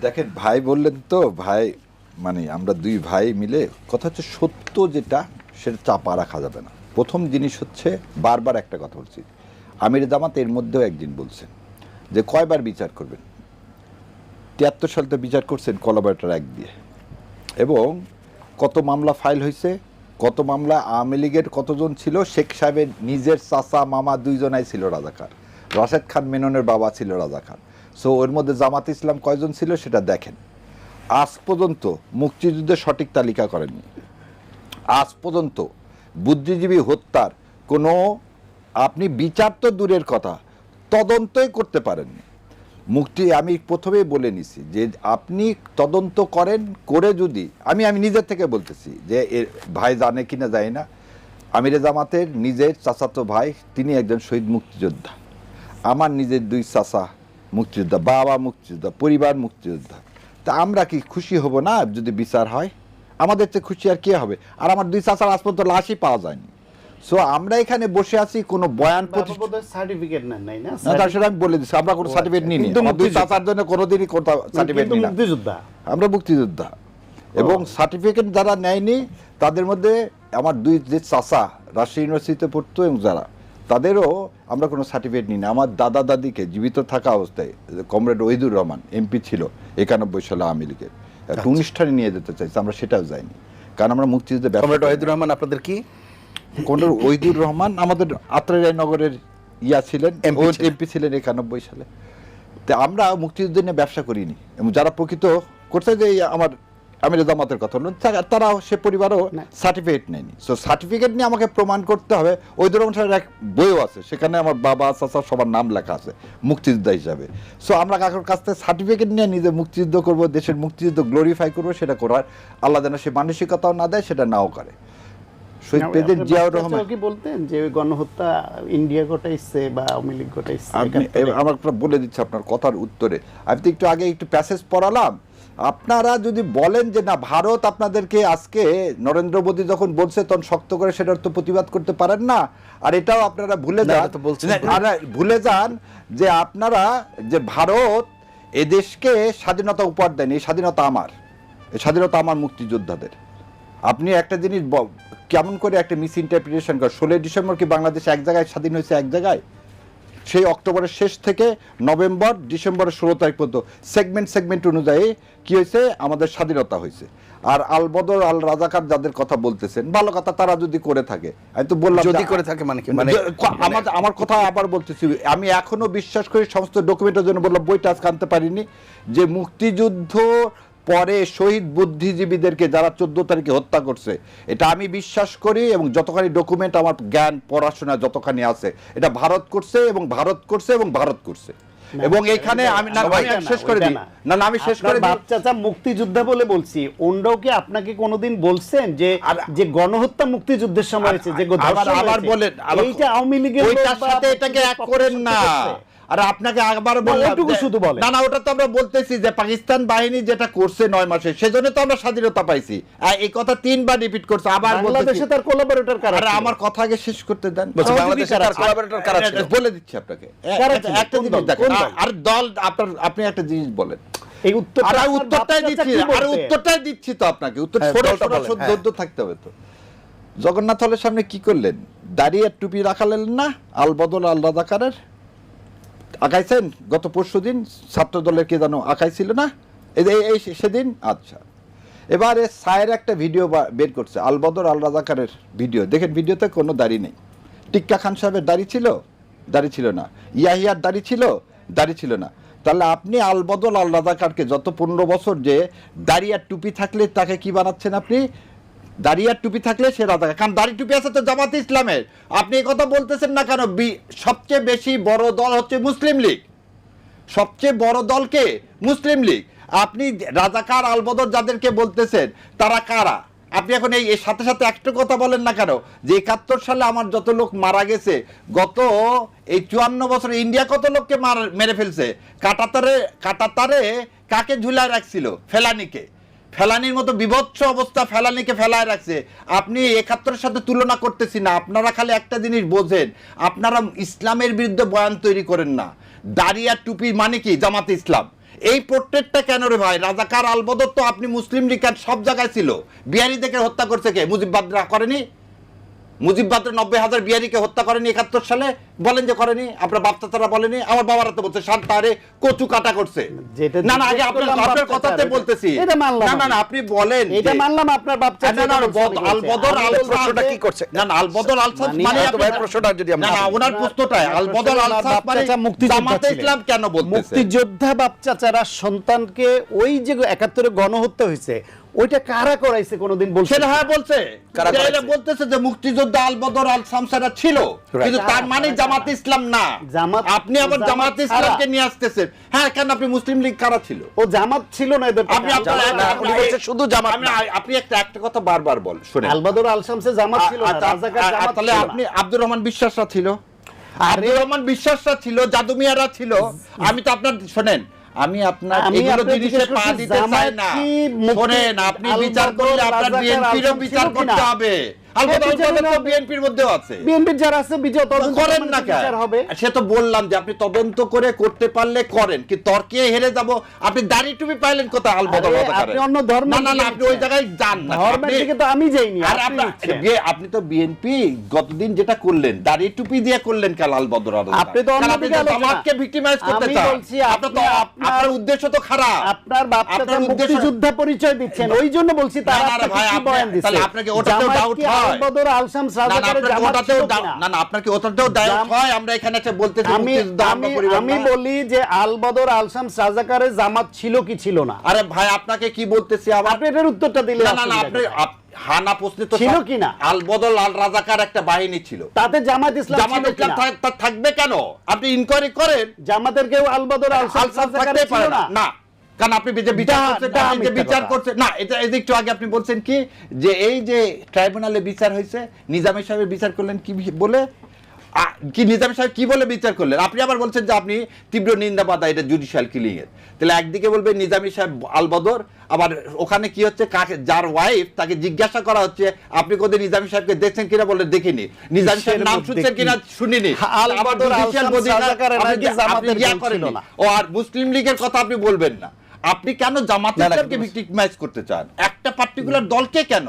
দেখেন, ভাই বললেন তো, ভাই মানে আমরা দুই ভাই মিলে, কথা হচ্ছে সত্য যেটা, সেটা চাপা রাখা যাবে না। প্রথম জিনিস হচ্ছে, বারবার একটা কথা বলছি। আমির জামাত এর মধ্যেও একদিন বলছেন যে, কয়বার বিচার করবেন? তিয়াত্তর সালে তো বিচার করছেন কলাবারটার এক দিয়ে। এবং কত মামলা ফাইল হয়েছে, কত মামলা আওয়ামী লীগের কতজন ছিল, শেখ সাহেবের নিজের চাচা, মামা দুইজনাই ছিল রাজাকার। রাশেদ খান, মেননের বাবা ছিল রাজাকার। সো ওর মধ্যে জামাত ইসলাম কয়জন ছিল সেটা দেখেন। আজ পর্যন্ত মুক্তিযুদ্ধের সঠিক তালিকা করেননি। আজ পর্যন্ত বুদ্ধিজীবী হত্যার কোনো, আপনি বিচার তো দূরের কথা, তদন্তই করতে পারেননি। মুক্তি, আমি প্রথমেই বলে নিছি যে আপনি তদন্ত করেন, করে যদি, আমি আমি নিজের থেকে বলতেছি যে ভাই জানে কি না যায় না। আমিরে জামাতের নিজের চাচাতো ভাই, তিনি একজন শহীদ মুক্তিযোদ্ধা। আমার নিজের দুই চাচা মুক্তিযোদ্ধা বাবা মুক্তিযোদ্ধা পরিবার মুক্তিযোদ্ধা। তা আমরা কি খুশি হব না যদি বিচার হয়? আমাদের চেয়ে খুশি আর কে হবে? আর আমার দুই চাচার আজ পর্যন্ত লাশই পাওয়া যায়নি। সো আমরা এখানে বসে আছি কোনো বয়ান প্রতিষ্ঠা সার্টিফিকেট নেন নাই না? না তার সাথে আমি বলে দিচ্ছি আমরা কোনো সার্টিফিকেট আচ্ছা। নিই দুই। চাচার জন্য কোনোদিনই কোথাও সার্টিফিকেট নিই না। মুক্তিযোদ্ধা। আমরা মুক্তিযোদ্ধা। এবং সার্টিফিকেট যারা নেয়নি তাদের মধ্যে আমার দুই যে চাচা রাজশাহী ইউনিভার্সিটিতে পড়তো এবং যারা তাদেরও আমরা কোনো সার্টিফিকেট নিই না। আমার দাদা দাদিকে জীবিত থাকা অবস্থায় কমরেড ওহিদুর রহমান এমপি ছিল একানব্বই সালে আওয়ামী লীগের। একটা অনুষ্ঠানে নিয়ে যেতে চাইছে আমরা সেটাও যাইনি। কারণ আমরা মুক্তিযুদ্ধে কমরেড ওহিদুর রহমান আপনাদের কি? কমরেড ওহিদুর রহমান আমাদের আত্রাই নগরের ইয়া ছিলেন এমপি ছিলেন। একানব্বই সালে। তো আমরা মুক্তিযুদ্ধ নিয়ে ব্যবসা করিনি। এবং যারা প্রকৃত করছে যে আমার আমির জামাতের কথা বলুন তারা সে পরিবারও সার্টিফিকেট নেয়নি। সো সার্টিফিকেট নিয়ে আমাকে প্রমাণ করতে হবে। ওই ধরুন এক বইও আছে। সেখানে আমার বাবা চাচা সবার নাম লেখা আছে মুক্তিযোদ্ধা হিসাবে। সো আমরা কাকুর কাছ থেকে সার্টিফিকেট নিয়ে নিজে মুক্তিযুদ্ধ করব দেশের মুক্তিযুদ্ধ গ্লোরিফাই করব সেটা করার। আল্লাহ যেন সে মানসিকতাও না দেয় সেটা নাও করে। শহীদ প্রেসিডেন্ট জিয়াউর রহমান কি বলতেন যে গণহত্যা ইন্ডিয়া ঘটাইছে বা আওয়ামী লীগ ঘটাইছে? আমার বলে দিচ্ছি আপনার কথার উত্তরে। আমি তো একটু আগে একটু প্যাসেজ পড়ালাম। আপনারা যদি বলেন যে না ভারত আপনাদেরকে আজকে নরেন্দ্র মোদী যখন বলছে তখন শক্ত করে সেটার তো প্রতিবাদ করতে পারেন না। আর এটাও আপনারা ভুলে যান বলছেন। আর ভুলে যান যে আপনারা যে ভারত এ দেশকে স্বাধীনতা উপহার দেন এই স্বাধীনতা আমার এই স্বাধীনতা আমার মুক্তিযোদ্ধাদের। আপনি একটা জিনিস কেমন করে একটা মিস ইন্টারপ্রিটেশন করেন ষোলোই ডিসেম্বর কি বাংলাদেশ এক জায়গায় স্বাধীন হয়েছে এক জায়গায়? সেই অক্টোবরের শেষ থেকে নভেম্বর ডিসেম্বরের ষোলো তারিখ পর্যন্ত সেগমেন্ট সেগমেন্ট অনুযায়ী কি হয়েছে? আমাদের স্বাধীনতা হয়েছে। আর আল বদর আল রাজাকার যাদের কথা বলতেছেন ভালো কথা তারা যদি করে থাকে আমি তো বললাম যদি করে থাকে মানে কি? মানে- ক- আমার আমার কথা আবার বলতেছি আমি এখনও বিশ্বাস করি সমস্ত ডকুমেন্টের জন্য বললাম বইটা আজকে আনতে পারিনি যে মুক্তিযুদ্ধ পরে শহীদ বুদ্ধিজীবীদেরকে যারা চোদ্দ তারিখে হত্যা করছে এটা আমি বিশ্বাস করি এবং যতখানি ডকুমেন্ট আমার জ্ঞান পড়াশোনা যতখানি আছে এটা ভারত করছে এবং ভারত করছে এবং ভারত করছে। এবং এখানে আমি না না, শেষ করে দিই। না। না আমি শেষ করে দিই। বাপ চাচা মুক্তিযোদ্ধা বলে বলছি ওনরাও কি আপনাকে কোনোদিন বলছেন যে যে গণহত্যা মুক্তিযুদ্ধের সময় হয়েছে যে আবার- আবার বলেন এইটা আওয়ামী লীগের ওইটার সাথে এটাকে এক করেন না। আর আপনাকে একবার বললাম শুধু বলেন। না না ওটা তো আমরা বলতেছি যে পাকিস্তান বাহিনী যেটা করছে নয় মাসে সেজন্য তো আমরা স্বাধীনতা পাইছি। আর এই কথা তিনবার রিপিট করছে আবার বাংলাদেশে তার কোলাবোরেটর কারা আরে আমার কথা আগে শেষ করতে দেন। বাংলাদেশে তার collaborator কারা ছিল? বলে দিচ্ছি আপনাকে। একটা- একটা জিনিস? দেখেন। আর- দল আপনার আপনি একটা জিনিস বলেন। এই উত্তর আর উত্তরটাই দিচ্ছি আর উত্তরটাই দিচ্ছি তো আপনাকে। উত্তর হ্যাঁ, ছোট ছোট বলেন, হ্যাঁ। থাকতে হবে তো। জগন্নাথ হলের সামনে কি করলেন? দাঁড়িয়ে টুপি রাখালেন না? আল বদল আল রাজাকারের? আঁকাইছেন? গত পরশু দিন ছাত্র দলের কে জানো আঁকাইছিল না? এই সেদিন? আচ্ছা। এবারে সায়ের একটা ভিডিও বের করছে আল বদর আল রাজাকারের ভিডিও। দেখেন, ভিডিওতে কোনো দাড়ি নেই। টিক্কা খান সাহেবের দাড়ি ছিল? দাড়ি ছিল না। ইয়াহিয়ার দাড়ি ছিল? দাড়ি ছিল না। তাহলে আপনি আল বদল আল রাজাকারকে যত পনেরো বছর যে দাড়ি আর টুপি থাকলে তাকে কি বানাচ্ছেন আপনি? দাড়ি আর টুপি থাকলে সে রাজাকার কারণ দাড়ি টুপি আছে তো জামাত ইসলামের। আপনি এই কথা বলতেছেন না কেন? সবচেয়ে বেশি বড় দল হচ্ছে মুসলিম লীগ। সবচেয়ে বড় দলকে মুসলিম লীগ। আপনি রাজাকার আলবদর যাদেরকে বলতেছেন, তারা কারা? আপনি এখন এই সাথে সাথে একটা কথা বলেন না কেন? যে একাত্তর সালে আমার যত লোক মারা গেছে, গত এই চুয়ান্ন বছরে ইন্ডিয়া কত লোককে মার- মেরে ফেলছে? কাটাতারে কাটাতারে কাকে ঝুলায় রাখছিল? ফেলানিকে। ফেলানির মতো বিভৎস অবস্থা ফেলানিকে ফেলায় রাখছে। আপনি একাত্তরের সাথে তুলনা করতেছি না, আপনারা খালি একটা জিনিস বোঝেন, আপনারা ইসলামের বিরুদ্ধে বয়ান তৈরি করেন না। দাঁড়িয়া টুপি মানে কি? জামাত ইসলাম। এই পোর্ট্রেটটা কেন রে ভাই? রাজাকার আলবদর তো আপনি মুসলিম লীগ সব জায়গায় ছিল। বিহারি দেখে হত্যা করছে কে? মুজিব বাদরা করেনি? মুজিব বাদরা নব্বই হাজার বিহারিকে হত্যা করেনি একাত্তর সালে? বলেন যে করেনি। আপনার বাপচাচারা বলেনি। আমার বাবারা তো বলছে শান্তারে কচু কাটা করছে। না না আগে আপনার কথাতে বলতেছি। না না না আপনি বলেন এটা মানলাম আপনার না, না, আলবদর কি করছে? না, না, আলবদর আলসাম মানে মানে ভাই প্রশ্নটা যদি আমরা- না, না, ওনার প্রশ্নটাই, আলবদর বাপ মানে জামাতে ইসলাম কেন বলতেছে? মুক্তিযোদ্ধা বাপ চাচারা সন্তানকে ওই যে একাত্তরে গণহত্যা হয়েছে ওইটা কারা করাইছে কোনোদিন বলছে? সেটা হ্যাঁ বলছে? এরা বলতেছে যে মুক্তিযোদ্ধা আলবদর আল সামসারা ছিল কিন্তু তার মানে জামাত ইসলাম না। জামাত- আপনি আবার জামাত ইসলামকে নিয়ে আসতেছেন। হ্যাঁ কেন আপনি মুসলিম লীগ কারা ছিল? ও জামাত ছিল না এদের আপনি আপনার জামাত না, উনি বলছে শুধু জামাত আপনি না। আপনি একটা একটা কথা বারবার বল শুনেন। আলবাদর আল শামসে জামাত ছিল না তাহলে ছিল আপনি আব্দুর রহমান বিশ্বাসরা ছিল? আব্দুর রহমান বিশ্বাসরা ছিল জাদু মিয়ারা ছিল আমি তো আপনার শোনেন আমি আপনার এগুলো জিনিসে পা দিতে চাই না। শোনেন আপনি বিচার করলে আপনার বিএনপিরও বিচার করতে হবে। হ্যাঁ, বিচার আলবদর তো হবে। বিএনপির মধ্যেও আছে। বিএনপির যারা আছে বিজয় তদন্ত করেন না কেন? হবে। সে তো বললাম যে আপনি তদন্ত করে করতে পারলে করেন কি তর্কে হেরে যাব। আপনি দাড়ি টুপি পাইলেন কোথায় আলবদর আপনি অন্য ধর্মের না না না আপনি ওই জায়গায় যান না। ধর্মের দিকে তো আমি যাইনি আর আপনি আপনার দিচ্ছেন। বিয়ে- আপনি তো বিএনপি গতদিন যেটা করলেন দাড়ি টুপি দিয়ে করলেন কাল আল বদর আপনি তো অন্য দিকে আলোচনা। আমাকে ভিক্টিমাইজ করতে চান আপনার তো আপনার আপনার- উদ্দেশ্য তো খারাপ। আপনার মুক্তিযোদ্ধা পরিচয় দিচ্ছেন ওই জন্য বলছি তারা ভাই, আপনি- আপনাকে ওটাতেও জামাত হয়। আলসাম না না আপনার ওটাতেও দায় হয় আমরা এখানে একটা আমি। বলি যে আলবদর আলসাম রাজাকারের জামাত ছিল কি ছিল না? আরে ভাই আপনাকে কি বলতেছি আপনি এটার উত্তরটা দিলে না না না আপনি হানা প্রশ্নে তো ছিল কিনা? আল আল রাজাকার একটা বাহিনী ছিল। তাতে জামাত ইসলাম জামাত ইসলাম কিনা? থাক- তা থাকবে কেন? আপনি ইনকোয়ারি করেন। জামাতের কেউ আলবদর আলসাম ছিল না? না কারণ আপনি যে বিচার করছেন যে বিচার করছেন না এটা একটু আগে আপনি বলছেন কি যে এই যে ট্রাইব্যুনালে বিচার হয়েছে নিজামী সাহেবের বিচার করলেন কি বলে? কি নিজামী সাহেব কি বলে বিচার করলেন? আপনি আবার বলছেন যে আপনি তীব্র নিন্দা বাধা এটা জুডিশিয়াল কিলিং এর। তাহলে একদিকে বলবেন নিজামী সাহেব আলবদর আবার ওখানে কি হচ্ছে কাকে যার ওয়াইফ তাকে জিজ্ঞাসা করা হচ্ছে আপনি কোথায় নিজামী সাহেবকে দেখছেন কিনা বলে দেখিনি। নিজামী সাহেব নাম শুনছেন কিনা শুনিনি। আবার judicial আলসাম body না- রাজাকারের আপনি- নাকি আপনি জামাতের ইয়া কেউ ছিল করেননি। না। ও আর মুসলিম লীগের কথা আপনি বলবেন না। আপনি কেন জামাত ইসলামকে ভিক্টিমাইজ করতে চান? একটা পার্টিকুলার দলকে কেন?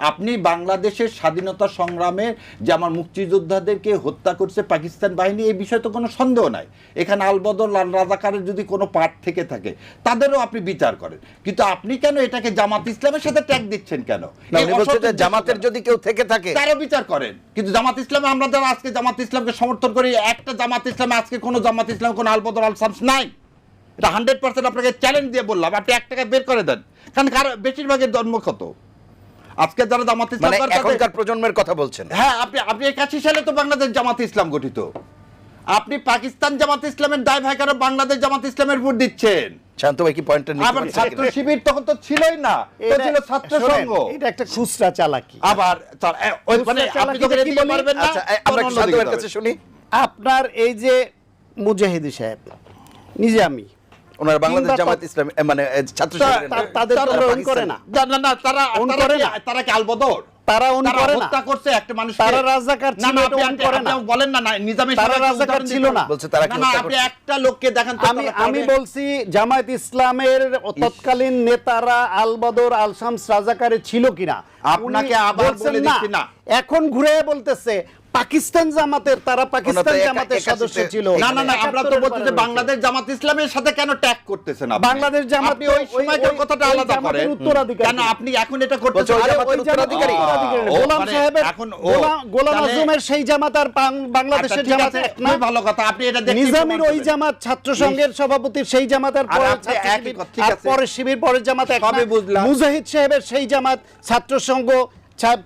আপনি বাংলাদেশের স্বাধীনতা সংগ্রামে যে আমার মুক্তিযোদ্ধাদেরকে হত্যা করছে পাকিস্তান বাহিনী এই বিষয়ে তো কোনো সন্দেহ নাই। এখানে আলবদল আর রাজাকারের যদি কোনো পার্ট থেকে থাকে তাদেরও আপনি বিচার করেন। কিন্তু আপনি কেন এটাকে জামাত ইসলামের সাথে ট্যাগ দিচ্ছেন কেন? জামাতের যদি কেউ থেকে থাকে তারও বিচার করেন। কিন্তু জামাত ইসলামে আমরা যারা আজকে জামাত ইসলামকে সমর্থন করি একটা জামাত ইসলামে আজকে কোনো জামাত ইসলাম কোনো আলবদর আল শামস নাই। এটা হান্ড্রেড পার্সেন্ট আপনাকে চ্যালেঞ্জ দিয়ে বললাম। আপনি এক টাকা বের করে দেন। কারণ কারও বেশিরভাগের জন্ম কত? আজকে যারা জামাত ইসলাম মানে এখনকার প্রজন্মের কথা বলছেন। হ্যাঁ আপনি আপনি একাশি সালে তো বাংলাদেশ জামাত ইসলাম গঠিত। আপনি পাকিস্তান জামাত ইসলামের দায় ভাই কেন বাংলাদেশ জামাত ইসলামের ভোট দিচ্ছেন। শান্ত ভাই কি পয়েন্টটা আবার ছাত্র শিবির তখন তো ছিলই না। তো ছিল ছাত্র সংঘ। এটা একটা খুচরা চালাকি। আবার তার- এ, ওই মানে আপনি চালাকিতে কি এদিকে না আচ্ছা আমরা শান্ত ভাইয়ের কাছে শুনি। আপনার এই যে মুজাহিদি সাহেব নিজে আমি। ওনার বাংলাদেশ জামাত ইসলাম মানে ছাত্র। তাদের তারা করে না না, না, না, তারা তারা কি- আলবদর তারা ওন করে না। হত্যা করছে একটা মানুষ তারা রাজাকার ছিল, এটা ওন করে না। বলেন না না তারা রাজাকার ছিল না। বলছে তারা কি না, না, আপনি একটা লোককে দেখান আমি আমি বলছি জামায়াত ইসলামের তৎকালীন নেতারা আলবদর আলশামস রাজাকারে ছিল কিনা আপনাকে আবার বলে দিচ্ছি না। এখন ঘুরে বলতেছে পাকিস্তান জামাতের তারা পাকিস্তান জামাতের সদস্য ছিল না না না আমরা তো বলছি যে বাংলাদেশ জামাত ইসলামের সাথে কেন ট্যাগ করতেছেন আপনি বাংলাদেশ জামাত আপনি ওই সময়কার ওই- কথাটা আলাদা করেন উত্তরাধিকারী কেন আপনি এখন এটা করতেছেন ওই উত্তরাধিকারী। উত্তরাধিকারী। গোলাম মানে সাহেবের এখন গোলাম- আজমের সেই জামাত আর আচ্ছা, বাংলাদেশের জামাত আছে, এক না ভালো কথা আপনি এটা দেখে নিজামের ওই জামাত ছাত্র সংঘের সভাপতির সেই জামাত আর পরে শিবির, ঠিক আছে। পরে শিবির পরের জামাত এক না। বুঝলাম। মুজাহিদ সাহেবের সেই জামাত ছাত্র সংঘ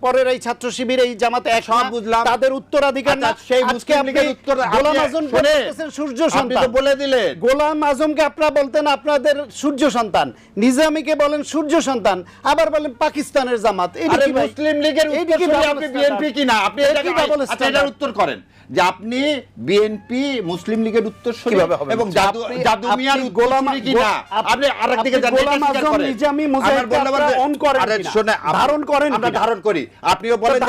পরের এই ছাত্র শিবির এই জামাতে এক সব বুঝলাম। তাদের উত্তরাধিকার না। আচ্ছা, সেই মুসলিম লীগের উত্তর গোলাম আজম শোনেন, বলতেছেন সূর্য সন্তান। বলে দিলেন। গোলাম আজমকে আপনারা বলতেন আপনাদের সূর্য সন্তান। নিজামীকে বলেন সূর্য সন্তান আবার বলেন পাকিস্তানের জামাত। এটা কি মুসলিম লীগের উত্তর কি আপনি? বিএনপি কিনা আপনি এটা কি আচ্ছা এটার উত্তর করেন। যে আপনি বিএনপি মুসলিম লীগের উত্তর কীভাবে হবে? এবং জাদু জাদু মিয়ার গোলাম- কিনা আপ- আপনি আরেকদিকে আপনি যান গোলাম আজম নিজামী বলতে- own করেন আরে শুনে ধারণ করেন কিনা? ধারণ করি। আপনিও বলেন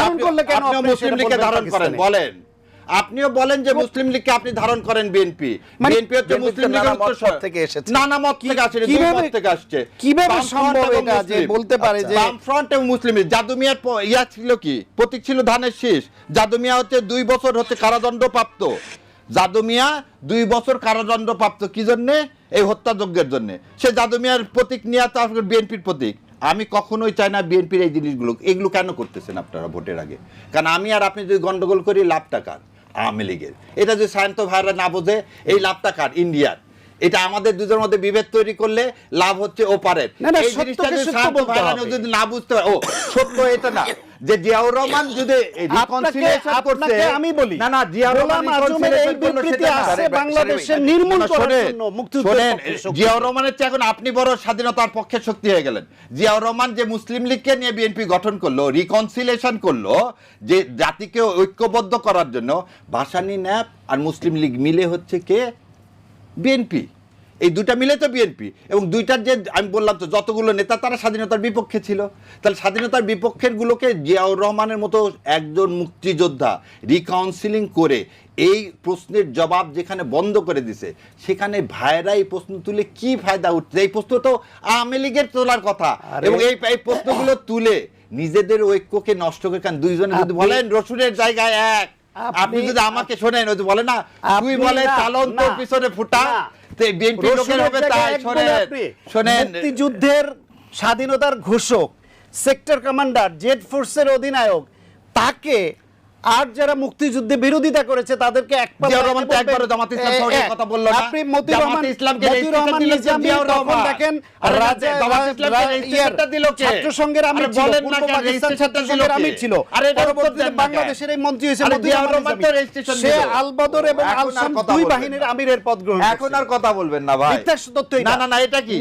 আপনিও মুসলিম লীগকে ধারণ করেন। বলেন। আপনিও বলেন যে মুসলিম লীগকে আপনি ধারণ করেন বিএনপি মানে বিএনপি হচ্ছে মুসলিম লীগের উত্তরসূরি। থেকে এসেছে। নানা মত থেকে আসছে দুই মত থেকে আসছে। কীভাবে সম্ভব এটা যে বলতে পারে যে- বাম ফ্রন্ট এবং মুসলিম লীগ। জাদু মিয়ার ইয়া ছিল কি? প্রতীক ছিল ধানের শীষ। জাদু মিয়া হচ্ছে দুই বছর হচ্ছে কারাদণ্ড প্রাপ্ত জাদু মিয়া দুই বছর কারাদণ্ড প্রাপ্ত কি জন্যে? এই হত্যাযজ্ঞের জন্য। সে জাদু মিয়ার প্রতীক নিয়ে তারপর বিএনপির প্রতীক। আমি কখনোই চাই না বিএনপির এই জিনিসগুলো। এগুলো কেন করতেছেন আপনারা ভোটের আগে? কারণ আমি আর আপনি যদি গন্ডগোল করি, লাভটা কার? আওয়ামী লীগের। এটা যে সায়ন্ত ভাইরা না বোঝে, এই লাভটা কার? ইন্ডিয়ার। এটা আমাদের দুজনের মধ্যে বিভেদ তৈরি করলে লাভ হচ্ছে ওপারের। না, এই জিনিসটা যদি বুঝতে পারে ও সত্য এটা না যে জিয়াউর রহমান যদি আমি বলি না না জিয়াউর রহমান আজমের এই বিবৃতি নির্মূল করার জন্য মুক্তিযুদ্ধের। জিয়াউর রহমানের চেয়ে এখন আপনি বড় স্বাধীনতার পক্ষে শক্তি হয়ে গেলেন। জিয়াউর রহমান যে মুসলিম লীগকে নিয়ে বিএনপি গঠন করল রিকনসিলেশন করল যে জাতিকে ঐক্যবদ্ধ করার জন্য ভাসানী ন্যাপ আর মুসলিম লীগ মিলে হচ্ছে কে? বিএনপি এই দুটা মিলে তো বিএনপি এবং দুইটার যে আমি বললাম তো যতগুলো নেতা তারা স্বাধীনতার বিপক্ষে ছিল। তাহলে স্বাধীনতার বিপক্ষের গুলোকে জিয়াউর রহমানের মতো একজন মুক্তিযোদ্ধা রিকাউন্সিলিং করে এই প্রশ্নের জবাব যেখানে বন্ধ করে দিছে সেখানে ভাইরা এই প্রশ্ন তুলে কি ফায়দা উঠছে? এই প্রশ্ন তো আওয়ামী লীগের তোলার কথা। এবং এই এই প্রশ্নগুলো তুলে নিজেদের ঐক্যকে নষ্ট করে কারণ দুইজনে যদি বলেন রসুনের জায়গায় এক। আপনি- যদি আমাকে শোনেন ওই বলে না তুই বলে চালন তোর পিছনে ফুটা। বিএনপি লোকের হবে তাই শোনেন শোনেন মুক্তিযুদ্ধের স্বাধীনতার ঘোষক সেক্টর কমান্ডার জেড ফোর্সের অধিনায়ক তাকে আর যারা মুক্তিযুদ্ধে বিরোধিতা করেছে তাদেরকে এক। কথা বলল আপনি মতিউর রহমান ইসলামকে রহমান। দেখেন রাজা দিল বলেন না পাকিস্তান ছিল আরে পরবর্তীতে? বাংলাদেশের এই মন্ত্রী হয়েছে মতিউর রহমান সে আলবদর এবং আলসাম দুই বাহিনীর না। আমিরের পদ গ্রহণ এখন আর কথা বলবেন না ভাই তথ্য। না না না এটা কি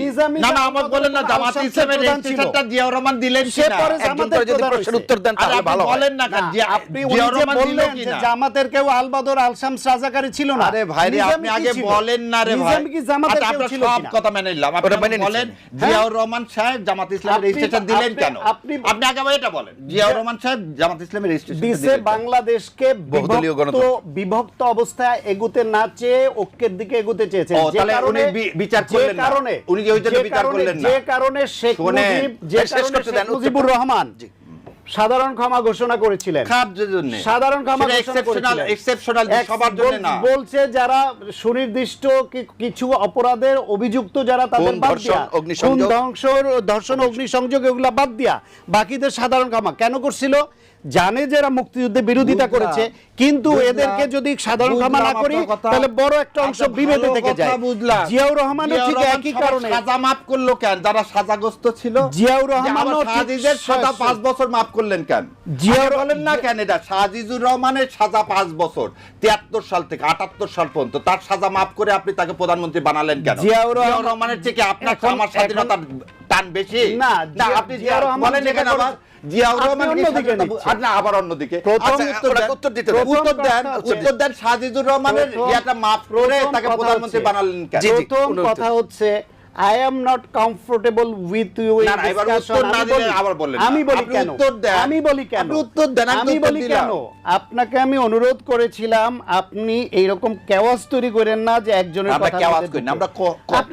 না না আমার বলেন না জামাত ইসলামের রেজিস্ট্রেশনটা জিয়াউর রহমান দিলেন সে পরে একজন যদি প্রশ্নের উত্তর দেন তাহলে ভালো বলেন না আপনি যে বললেন যে জামাতের কেউ আলবাদর আলসাম রাজাকারী ছিল না। আরে ভাই আপনি আগে বলেন না রে ভাই। কি জামাতের আচ্ছা, কেউ ছিল সব কথা মেনে নিলাম। আপনি ওটা আমাকে নিচ্ছি বলেন জিয়াউর রহমান সাহেব জামাত ইসলামের রেজিস্ট্রেশন দিলেন কেন? আপনি- আপনি আগে এটা বলেন। জিয়াউর রহমান সাহেব জামাত ইসলামের রেজিস্ট্রেশন দিছে বাংলাদেশকে বিভক্ত বিভক্ত অবস্থায় এগুতে না চেয়ে ঐক্যের দিকে এগুতে চেয়েছেন। যে কারণে বিচার করলেন না। উনি যে ওই জন্য বিচার কারণে- করলেন না। যে কারণে শেখ মুজিব যে কারণে শেখ মুজিবুর রহমান জি। সাধারণ ক্ষমা ঘোষণা করেছিলেন। জন্য। সাধারণ ক্ষমা ঘোষণা এক্সেপশনাল এক্সেপশনাল সবার জন্য না। বলছে যারা সুনির্দিষ্ট কিছু অপরাধের অভিযুক্ত যারা তাদের বাদ দিয়া অগ্নিসংযোগ। ধর্ষণ অগ্নিসংযোগ এগুলা বাদ দিয়া বাকিদের সাধারণ ক্ষমা কেন করছিল? জানে যারা মুক্তিযুদ্ধে বিরোধিতা করেছে কিন্তু এদেরকে যদি সাধারণ ক্ষমা না করি তাহলে বড় একটা অংশ আচ্ছা, বিভেদে থেকে যায়। জিয়াউর রহমানও ঠিক একই কারণে। সাজা মাফ করল কেন? যারা সাজাগ্রস্ত ছিল জিয়াউর যে রহমানও সাজিদের সাজা স- পাঁচ বছর মাফ করলেন কেন? জিয়াউর- বলেন না কেন এটা? সাজিজুর রহমানের সাজা পাঁচ বছর তিয়াত্তর সাল থেকে আটাত্তর সাল পর্যন্ত তার সাজা মাফ করে আপনি তাকে প্রধানমন্ত্রী বানালেন কেন? জিয়াউর রহমান- রহমানের থেকে আপনার আমার স্বাধীনতার টান বেশি? না, না আপনি বলেন এখানে আবার জিয়াউর রহমান অন্যদিকে না আবার অন্যদিকে। আচ্ছা, উত্তর দিতে উত্তর দেন উত্তর দেন সাজিদুর রহমানের ইয়াটা মাফ করে তাকে প্রধানমন্ত্রী বানালেন প্রথম কথা হচ্ছে I am not comfortable with you আমি বলি কেন? আমি বলি কেন? উত্তর দেন, আমি বলি কেন? আপনাকে আমি অনুরোধ করেছিলাম আপনি এইরকম কেওয়াজ তৈরি করেন না যে একজনের কথা মধ্যে করি না, আমরা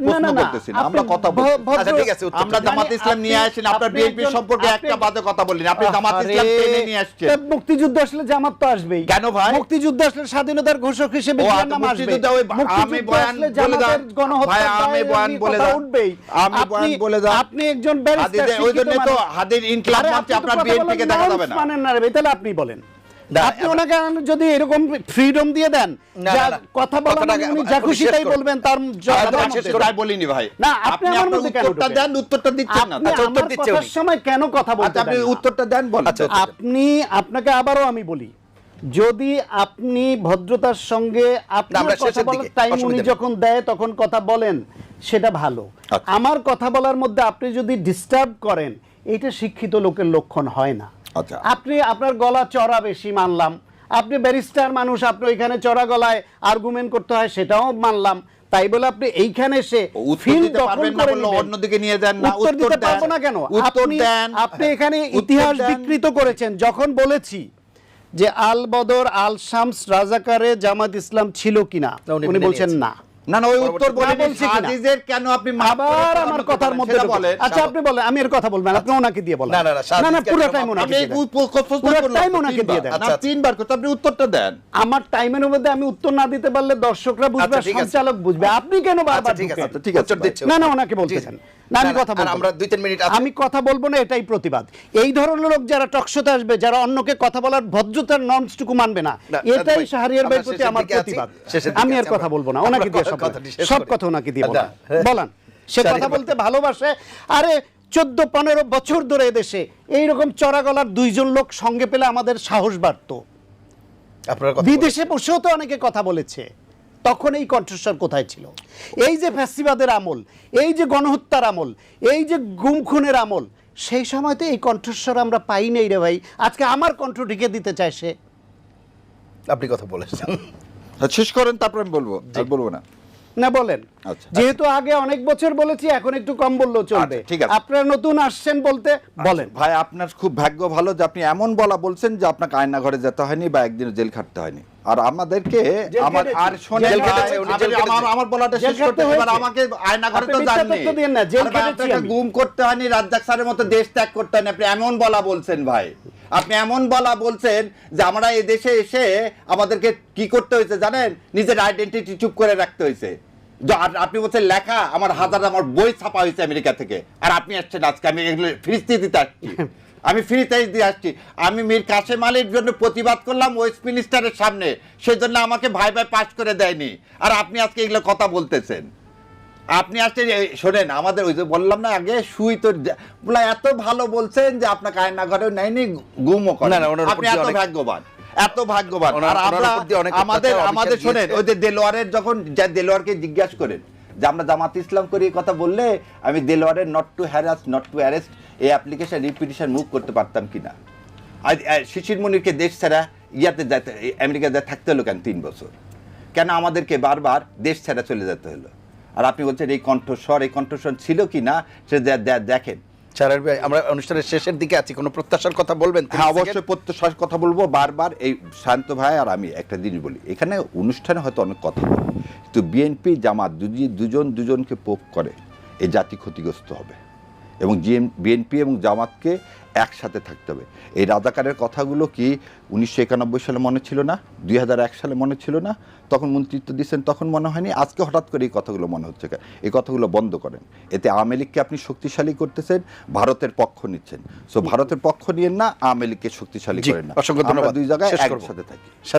প্রশ্ন করতেছি না, আমরা কথা। ভদ্র- আচ্ছা, ঠিক আছে, আমরা জামাত মানে ইসলাম নিয়ে আসেন আপনার বিএনপি সম্পর্কে একটা বাজে কথা বললেন আপনি জামাত ইসলাম টেনে নিয়ে আসছেন। মুক্তিযুদ্ধ আসলে জামাত তো আসবেই। কেন ভাই? মুক্তিযুদ্ধ আসলে স্বাধীনতার ঘোষক হিসেবে জিয়ার আচ্ছা, নাম আসবে। মুক্তিযুদ্ধ আমি বয়ান বলে দাও। ভাই, আমি বয়ান বলে দাও। উঠবেই আমি আপনি- বয়ান বলে দাও। আপনি একজন ব্যারিস্টার ওই জন্য তো হাদির ইনকলাব তো আপনার বিএনপি কে দেখা যাবে না। মানেন না রে তাহলে আপনি বলেন আপনি ওনাকে যদি এরকম ফ্রিডম দিয়ে দেন। কথা বলা কথাটা মানে উনি যা খুশি তাই বলবেন তার বলিনি ভাই না, আপনি আমার মধ্যে কেন উত্তরটা দেন উত্তরটা দিচ্ছেন না আচ্ছা, উত্তর আমার দিচ্ছে কথার উনি। সময় কেন কথা বলতে আচ্ছা আপনি উত্তরটা দেন বলেন আচ্ছা। আচ্ছা। আপনি আপনাকে আবারও আমি বলি যদি আপনি ভদ্রতার সঙ্গে আপনার কথা বলার টাইম উনি যখন দেয় তখন কথা বলেন সেটা ভালো। আচ্ছা। আমার কথা বলার মধ্যে আপনি যদি ডিস্টার্ব করেন এটা শিক্ষিত লোকের লক্ষণ হয় না। আচ্ছা। আপনি আপনার গলা চড়া বেশি মানলাম। আপনি ব্যারিস্টার মানুষ আপনি ওইখানে চড়া গলায় আর্গুমেন্ট করতে হয় সেটাও মানলাম। তাই বলে আপনি এইখানে এসে দিতে দখল করে অন্যদিকে নিয়ে যান না, উত্তর দিতে পারব না কেন? আপনি আপনি এখানে ইতিহাস বিকৃত করেছেন। যখন বলেছি যে আল বদর আল শামস রাজাকারে জামাত ইসলাম ছিল কিনা উনি বলছেন না। না না ওই উত্তর বলে বলছি হাদিসের কেন আপনি আবার আমার মতো কথার মধ্যে বলেন আচ্ছা আপনি বলেন আমি এর কথা বলবেন আপনি ওনাকে দিয়ে বলেন। না, না, না, না না পুরো কেন টাইম ওনাকে দিয়ে দেন। উপ- প্রশ্ন পুরো টাইম ওনাকে দিয়ে দেন। না, আচ্ছা, আচ্ছা। তিনবার করতে আপনি উত্তরটা দেন। আমার টাইমের মধ্যে আমি উত্তর না দিতে পারলে দর্শকরা বুঝবে আচ্ছা, সঞ্চালক বুঝবে। আপনি কেন বারবার আচ্ছা ঠিক আছে ঠিক আছে না না ওনাকে বলতে জি, জি। দেন। না আমি কথা বলব আমরা। দুই তিন মিনিট আমি কথা বলব না এটাই প্রতিবাদ। এই ধরনের লোক যারা টকশোতে আসবে যারা অন্যকে কথা বলার ভদ্রতার নর্মসটুকু মানবে না এটাই শাহরিয়ার ভাইয়ের প্রতি আমার প্রতিবাদ। আমি আর কথা বলব না ওনাকে দিয়ে সব সব কথা ওনাকে দিয়ে বলেন হ্যাঁ। সে কথা বলতে ভালোবাসে আরে চোদ্দ পনেরো বছর ধরে এদেশে এইরকম চড়া গলার দুইজন লোক সঙ্গে পেলে আমাদের সাহস বাড়তো। বিদেশে বসেও তো অনেকে কথা বলেছে। তখন এই কণ্ঠস্বর কোথায় ছিল? এই যে ফ্যাসিবাদের আমল এই যে গণহত্যার আমল এই যে গুম খুনের আমল সেই সময় তো এই কণ্ঠস্বর আমরা পাই নাই রে ভাই। আজকে আমার কণ্ঠ ঢেকে দিতে চায় সে। আপনি কথা বলেছেন। শেষ করেন তারপর আমি বলব। বলব না। না বলেন। আচ্ছা। যেহেতু আগে অনেক বছর বলেছি এখন একটু কম বললেও চলবে। আচ্ছা, ঠিক আছে। আপনারা নতুন আসছেন বলতে বলেন। ভাই আপনার খুব ভাগ্য ভালো যে আপনি এমন বলা বলছেন যে আপনাকে আয়না ঘরে যেতে হয়নি বা একদিন জেল খাটতে হয়নি। আর আমাদেরকে আমার আর শোনেন কেটেছে। আমার আমার বলাটা শেষ করতে খাটতে এবার আমাকে আয়না ঘরে তো তথ্য না, জেল আরে ভাই, আমি। গুম করতে হয়নি রাজ্জাক স্যারের মতো দেশ ত্যাগ করতে হয়নি। আপনি এমন বলা বলছেন ভাই। আপনি এমন বলা বলছেন যে আমরা এই দেশে এসে আমাদেরকে কি করতে হয়েছে জানেন? নিজের আইডেন্টিটি চুপ করে রাখতে হয়েছে। আর আপনি বলছেন লেখা আমার হাজার আমার বই ছাপা হয়েছে আমেরিকা থেকে। আর আপনি আসছেন আজকে আমি এগুলো ফিরিস্তি দিতে আসছি। আমি ফ্রিতে দিয়ে আসছি। আমি মীর কাসেম আলীর জন্য প্রতিবাদ করলাম ওয়েস্ট মিনিস্টারের সামনে। সেজন্য আমাকে ভাই ভাই পাস করে দেয়নি। আর আপনি আজকে এগুলো কথা বলতেছেন। আপনি আসছেন শোনেন আমাদের ওই যে বললাম না আগে সুই তো এত ভালো বলছেন যে আপনাকে আয়না ঘরে নেয়নি গুমও করে না, না, ওনার আপনি এত ভাগ্যবান। এত ভাগ্যবান। আর আমরা আমাদের আমাদের শোনেন ওই যে দেলোয়ারের যখন দেলোয়ারকে জিজ্ঞাসা করেন যে আমরা জামাত ইসলাম করি এই কথা বললে আমি দেলোয়ারের not to harass not to arrest এই অ্যাপ্লিকেশন রিপিটিশন মুভ করতে পারতাম কিনা? আজ আহ, শিশির মনিরকে দেশ ছাড়া ইয়াতে যেতে আমেরিকা যা থাকতে হলো কেন তিন বছর? কেন আমাদেরকে বারবার দেশ ছাড়া চলে যেতে হলো? আর আপনি বলছেন এই কণ্ঠস্বর এই কণ্ঠস্বর ছিল কি না সে দেখেন। স্যারের ভাই আমরা অনুষ্ঠানের শেষের দিকে আছি কোনো প্রত্যাশার কথা বলবেন হ্যাঁ অবশ্যই প্রত্যাশার কথা বলব। বারবার এই শান্ত ভাই আর আমি একটা জিনিস বলি এখানে অনুষ্ঠানে হয়তো অনেক কথা বলি কিন্তু বিএনপি জামাত দুজি- দুজন দুজনকে পোক করে এই জাতি ক্ষতিগ্রস্ত হবে। এবং জিএম বিএনপি এবং জামাতকে একসাথে থাকতে হবে। এই রাজাকারের কথাগুলো কি উনিশশো একানব্বই সালে মনে ছিল না? দুই হাজার এক সালে মনে ছিল না? তখন মন্ত্রিত্ব দিচ্ছেন তখন মনে হয়নি। আজকে হঠাৎ করে এই কথাগুলো মনে হচ্ছে কেন? এই কথাগুলো বন্ধ করেন। এতে আওয়ামী লীগকে আপনি শক্তিশালী করতেছেন ভারতের পক্ষ নিচ্ছেন। সো ভারতের পক্ষ নিয়েন না আওয়ামী লীগকে শক্তিশালী করেন না। অসংখ্য ধন্যবাদ। দুই জায়গায় একসাথে থাকি।